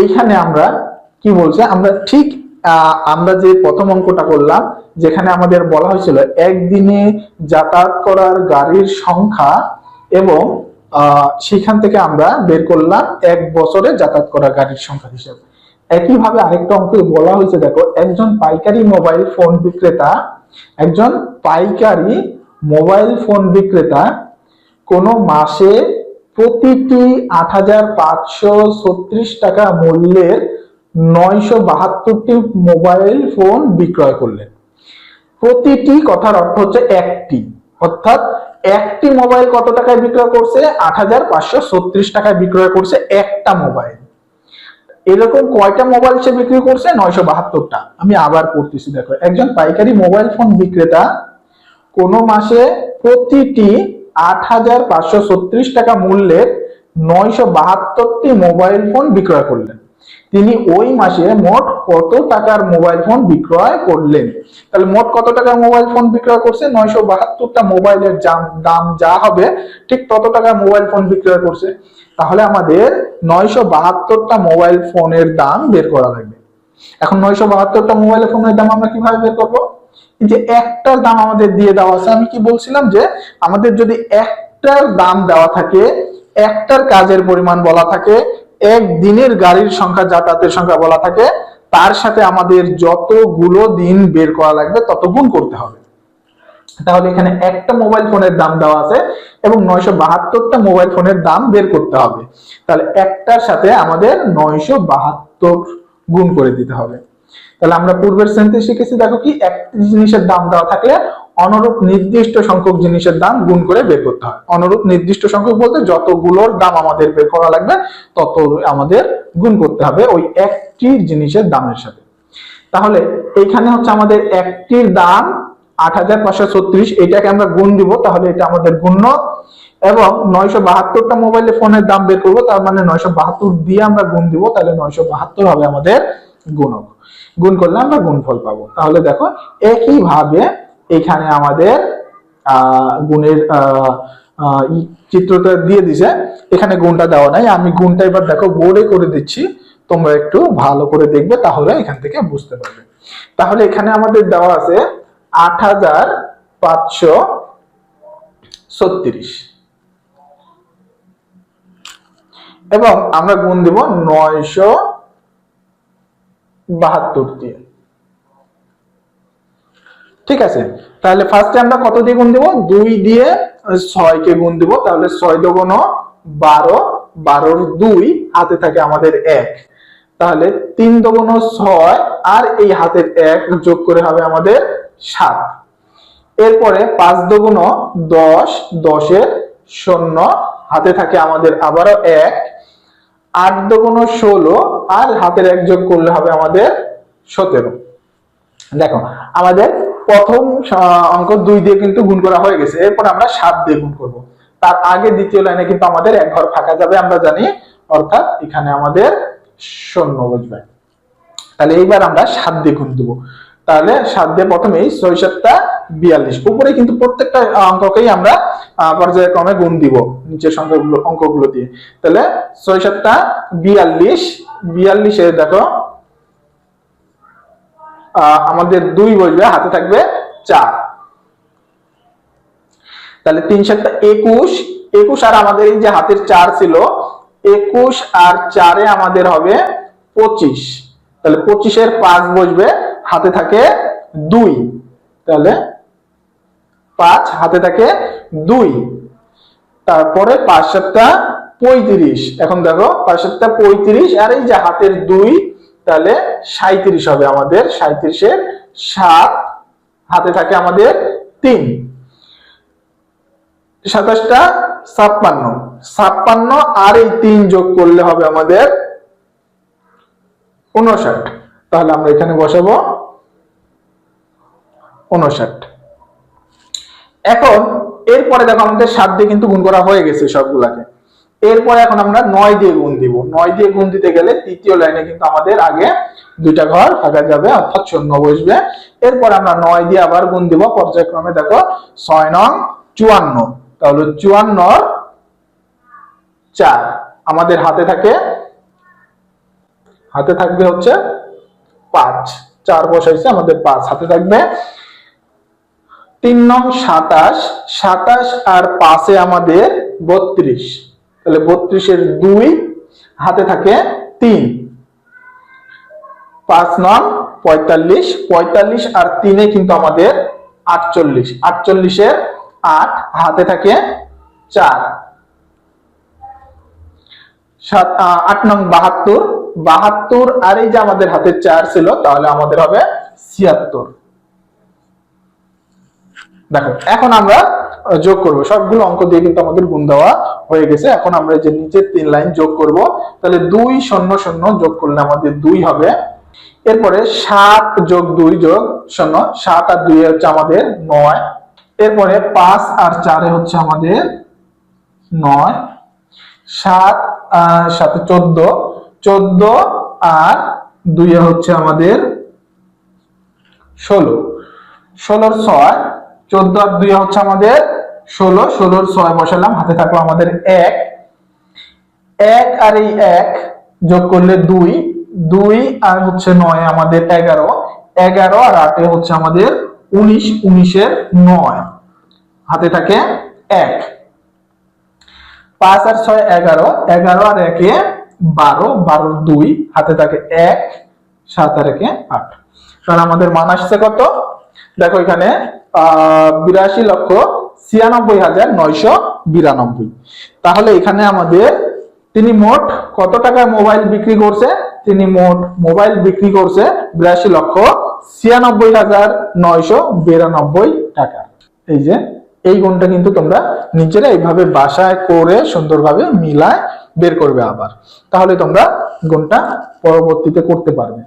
এইখানে আমরা কি বলছে? আমরা ঠিক আমরা যে প্রথম অঙ্কটা করলাম, যেখানে আমাদের বলা হয়েছিল একদিনে যাতায়াত করার গাড়ির সংখ্যা এবং সেখান থেকে আমরা বের করলাম এক বছরে যাতায়াত করা গাড়ির সংখ্যা হিসেবে। একইভাবে আরেকটা অঙ্কে বলা হয়েছে, দেখো, একজন পাইকারি মোবাইল ফোন বিক্রেতা, একজন পাইকারি মোবাইল ফোন বিক্রেতা কোনো মাসে প্রতিটি আট হাজার পাঁচশো ছত্রিশ টাকা মূল্যের নয়শো বাহাত্তরটি মোবাইল ফোন বিক্রয় করলেন। প্রতিটি কথার অর্থ হচ্ছে একটি। অর্থাৎ একটি মোবাইল কত টাকায় বিক্রয় করছে? আট হাজার পাঁচশো ছত্রিশ টাকায় বিক্রয় করছে একটা মোবাইল। এরকম কয়টা মোবাইল সে বিক্রি করছে? নয়শো বাহাত্তরটা। আমি আবার পড়তেছি, দেখো। একজন পাইকারি মোবাইল ফোন বিক্রেতা কোন মাসে প্রতিটি আট হাজার পাঁচশো ছত্রিশ টাকা মূল্যের নয়শো বাহাত্তরটি মোবাইল ফোন বিক্রয় করলেন। তিনি ওই মাসে মোট কত টাকার মোবাইল ফোন বিক্রয় করলেন? তাহলে মোট কত টাকার মোবাইল ফোন বিক্রয় করছে? নয়শো বাহাত্তরটা মোবাইলের দাম যা হবে, ঠিক তত টাকার মোবাইল ফোন বিক্রয় করছে। তাহলে আমাদের নয়শো বাহাত্তরটা মোবাইল ফোনের দাম বের করা লাগবে। এখন নয়শো বাহাত্তরটা মোবাইল ফোনের দাম আমরা কীভাবে বের করব? যে একটার দাম আমাদের দিয়ে দেওয়া আছে, আমি কি বলছিলাম যে আমাদের যদি একটার দাম দেওয়া থাকে, একটার কাজের পরিমাণ বলা থাকে, এক দিনের গাড়ির সংখ্যা, যাতায়াতের সংখ্যা বলা থাকে, তার সাথে আমাদের যতগুলো দিন বের করা লাগবে তত গুণ করতে হবে। তাহলে এখানে একটা মোবাইল ফোনের দাম দেওয়া আছে এবং নয়শো বাহাত্তরটা মোবাইল ফোনের দাম বের করতে হবে। তাহলে একটার সাথে আমাদের নয়শো বাহাত্তর গুণ করে দিতে হবে। তাহলে আমরা পূর্বের শ্রেণীতে শিখেছি, দেখো কি একটি জিনিসের দাম দেওয়া থাকলে অনুরূপ নির্দিষ্ট সংখ্যক জিনিসের দাম গুণ করে বের করতে হয়। অনুরূপ নির্দিষ্ট সংখ্যক বলতে যতগুলোর দাম আমাদের বের করা লাগবে তত আমাদের গুণ করতে হবে ওই একটি জিনিসের দামের সাথে। তাহলে এইখানে হচ্ছে আমাদের একটির দাম আট হাজার পাঁচশো ছত্রিশ, এটাকে আমরা গুণ দিব, তাহলে এটা আমাদের গুণ্য এবং নয়শো বাহাত্তরটা মোবাইলে ফোনের দাম বের করব, তার মানে নয়শো বাহাত্তর দিয়ে আমরা গুণ দিব, তাহলে নয়শো বাহাত্তর হবে আমাদের গুণক। গুণ করলে আমরা গুণফল পাবো। তাহলে দেখো, একইভাবে এখানে আমাদের গুণের চিত্রটা দিয়ে দিছে। এখানে গুণটা দেওয়া নাই। আমি গুণটা এবার দেখো বোর্ডে করে দিচ্ছি। তোমরা একটু ভালো করে দেখবে, তাহলে এখান থেকে বুঝতে পারবে। তাহলে এখানে আমাদের দেওয়া আছে আট হাজার পাঁচশো ছত্রিশ। এবং আমরা গুণ দিব নয়শো বাহাত্তর দিয়ে। ঠিক আছে? তাহলে ফার্স্টে আমরা কত দিয়ে গুণ দিব? দুই দিয়ে ছয় কে গুণ দিব, তাহলে ছয় দগুণ বারো, বারোর দুই হাতে থাকে আমাদের এক। তাহলে তিন দগুণ ছয়, আর এই হাতের এক যোগ করে হবে আমাদের সাত। এরপরে পাঁচ দগুণ দশ, দশের শূন্য, হাতে থাকে আমাদের আবারও এক। আট দগুণ ষোলো আর হাতের এক যোগ করলে হবে আমাদের সতেরো। দেখো, আমাদের প্রথম অঙ্ক দুই দিয়ে কিন্তু গুণ করা হয়ে গেছে। এরপর আমরা সাত দিয়ে গুণ করব। তার আগে দ্বিতীয় লাইনে কিন্তু আমাদের এক ঘর ফাঁকা যাবে, আমরা জানি। অর্থাৎ এখানে আমাদের শূন্য বসবে। তাহলে এইবার আমরা সাত দিয়ে গুণ দেবো। তাহলে সাত দিয়ে প্রথমেই ছয় সাতটা বিয়াল্লিশ। উপরে কিন্তু প্রত্যেকটা অঙ্ককেই আমরা পর্যায়ক্রমে গুণ দিব নিচের সংখ্যাগুলো, অঙ্কগুলো দিয়ে। তাহলে ছয় সাতটা বিয়াল্লিশ, বিয়াল্লিশে দেখো আমাদের দুই বসবে, হাতে থাকবে চার। তাহলে তিন সাতটা একুশ একুশ আর আমাদের এই যে হাতের চার ছিল, একুশ আর চারে আমাদের হবে পঁচিশ। তাহলে পঁচিশের পাঁচ বসবে হাতে থাকে দুই। তাহলে পাঁচ হাতে থাকে দুই। তারপরে পাঁচ সাতটা পঁয়ত্রিশ। এখন দেখো পাঁচ সাতটা পঁয়ত্রিশ আর এই যে হাতের দুই, তাহলে সাঁত্রিশ হবে আমাদের। সাঁত্রিশের সাত হাতে থাকে আমাদের তিন। সাতাশটা ছাপ্পান্ন। ছাপ্পান্ন আর এই তিন যোগ করলে হবে আমাদের উনষাট। তাহলে আমরা এখানে বসাবো উনষাট এখন, এরপরে দেখো আমাদের সাত দিয়ে কিন্তু গুণ করা হয়ে গেছে সবগুলাকে। এরপরে এখন আমরা নয় দিয়ে গুণ দিব। নয় দিয়ে গুণ দিতে গেলে তৃতীয় লাইনে কিন্তু আমাদের আগে দুইটা ঘর ফাঁকা যাবে, অর্থাৎ শূন্য বসবে। এরপর আমরা নয় দিয়ে আবার গুণ দিব। পর্যায়ক্রমে দেখো ছয় নং চুয়ান্ন। তাহলে চুয়ান্ন চার। আমাদের হাতে থাকে, হাতে থাকবে হচ্ছে পাঁচ। চার বসাইছে, আমাদের পাঁচ। হাতে থাকবে তিন নং সাতাশ সাতাশ আর পাঁচে আমাদের বত্রিশ। তাহলে বত্রিশের দুই, হাতে থাকে তিন। পাঁচ নং পঁয়তাল্লিশ পঁয়তাল্লিশ আর তিনে কিন্তু আমাদের আটচল্লিশ। আটচল্লিশের আট, হাতে থাকে চার। সাত আট নং বাহাত্তর। বাহাত্তর আর এই যে আমাদের হাতে চার ছিল, তাহলে আমাদের হবে ছিয়াত্তর। দেখো, এখন আমরা যোগ করব। সবগুলো অঙ্ক দিয়ে কিন্তু আমাদের গুণ দেওয়া হয়ে গেছে। এখন আমরা যে নিচের তিন লাইন যোগ করব, তাহলে দুই শূন্য শূন্য যোগ করলে আমাদের দুই হবে। এরপরে সাত যোগ দুই যোগ শূন্য, সাত আর দুই হচ্ছে আমাদের নয়। এরপরে পাঁচ আর চারে হচ্ছে আমাদের নয়। সাত আর সাথে চোদ্দ চোদ্দ আর দুইয়ে হচ্ছে আমাদের ষোলো। ষোলোর ছয় চোদ্দ আর দুই হচ্ছে আমাদের ষোলো, ষোলোর ছয় বসালাম, হাতে থাকল আমাদের এক। এক আর এই এক যোগ করলে দুই দুই আর হচ্ছে নয় আমাদের এগারো এগারো আর আটে হচ্ছে আমাদের উনিশ, উনিশের নয়। হাতে থাকে এক। পাঁচ আর ছয় এগারো এগারো আর একে বারো, বারোর দুই, হাতে থাকে এক, সাত আর একে আট। কারণ আমাদের মান আসছে কত? দেখো এখানে বিরাশি লক্ষ ছিয়ানব্বই হাজার নয়শো বিরানব্বই। তাহলে এখানে আমাদের তিনি মোট কত টাকায় মোবাইল বিক্রি করছে? তিনি মোট মোবাইল বিক্রি করছে বিরাশি লক্ষ ছিয়ানব্বই হাজার নয়শো বিরানব্বই টাকা। এই যে, এই গুণটা কিন্তু তোমরা নিজেরা এইভাবে বাসায় করে সুন্দরভাবে মিলায় বের করবে আবার। তাহলে তোমরা গুণটা পরবর্তীতে করতে পারবে।